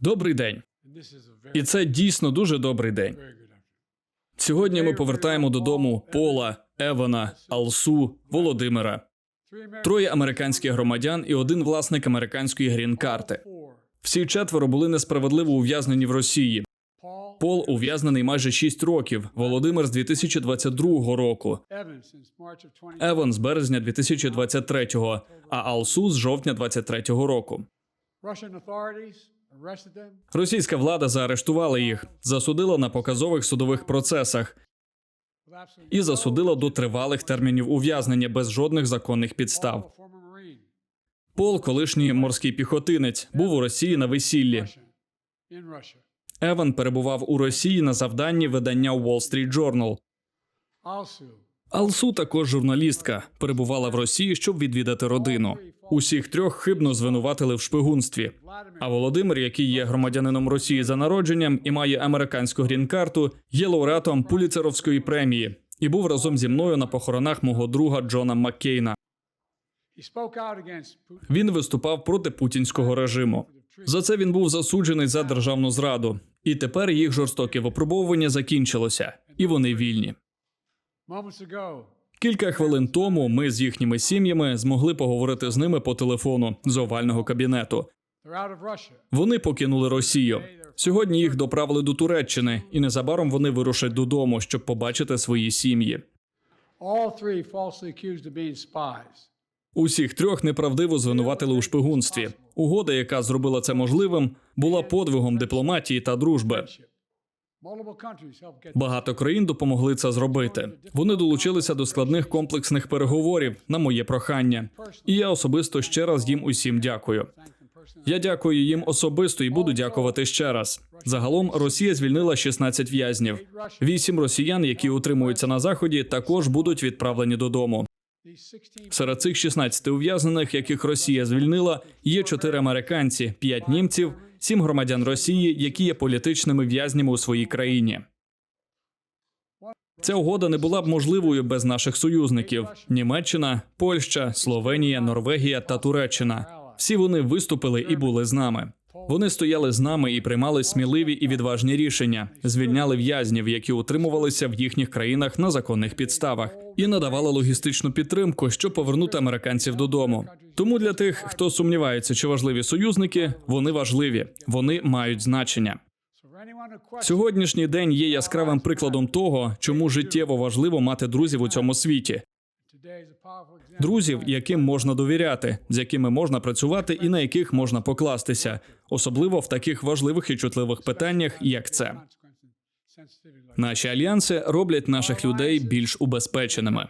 Добрий день. І це дійсно дуже добрий день. Сьогодні ми повертаємо додому Пола, Евана, Алсу, Володимира. Троє американських громадян і один власник американської грін-карти. Всі четверо були несправедливо ув'язнені в Росії. Пол ув'язнений майже 6 років. Володимир з 2022 року. Evans since March of 20. Еван з березня 2023, а Алсу з жовтня 2023 року. Російська влада заарештувала їх, засудила на показових судових процесах і засудила до тривалих термінів ув'язнення без жодних законних підстав. Пол, колишній морський піхотинець, був у Росії на весіллі. Еван перебував у Росії на завданні видання Wall Street Journal. Алсу, також журналістка, перебувала в Росії, щоб відвідати родину. Усіх трьох хибно звинуватили в шпигунстві. А Володимир, який є громадянином Росії за народженням і має американську грін-карту, є лауреатом Пуліцеровської премії і був разом зі мною на похоронах мого друга Джона Маккейна. Він виступав проти путінського режиму. За це він був засуджений за державну зраду. І тепер їх жорстоке випробовування закінчилося, і вони вільні. Кілька хвилин тому ми з їхніми сім'ями змогли поговорити з ними по телефону з овального кабінету. Вони покинули Росію. Сьогодні їх доправили до Туреччини, і незабаром вони вирушать додому, щоб побачити свої сім'ї. Усіх трьох неправдиво звинуватили у шпигунстві. Угода, яка зробила це можливим, була подвигом дипломатії та дружби. Багато країн допомогли це зробити. Вони долучилися до складних комплексних переговорів на моє прохання. І я особисто ще раз їм усім дякую. Я дякую їм особисто і буду дякувати ще раз. Загалом Росія звільнила 16 в'язнів. Вісім росіян, які утримуються на заході, також будуть відправлені додому. These 16 Серед цих 16 ув'язнених, яких Росія звільнила, є 4 американці, 5 німців, 7 громадян Росії, які є політичними в'язнями у своїй країні. Ця угода не була б можливою без наших союзників: Німеччина, Польща, Словенія, Норвегія та Туреччина. Всі вони виступили і були з нами. Вони стояли з нами і приймали сміливі і відважні рішення, звільняли в'язнів, які утримувалися в їхніх країнах на законних підставах, і надавали логістичну підтримку, щоб повернути американців додому. Тому для тих, хто сумнівається, чи важливі союзники, вони важливі, вони мають значення. Сьогоднішній день є яскравим прикладом того, чому життєво важливо мати друзів у цьому світі. Друзів, яким можна довіряти, з якими можна працювати і на яких можна покластися, особливо в таких важливих і чутливих питаннях, як це. Наші альянси роблять наших людей більш убезпеченими.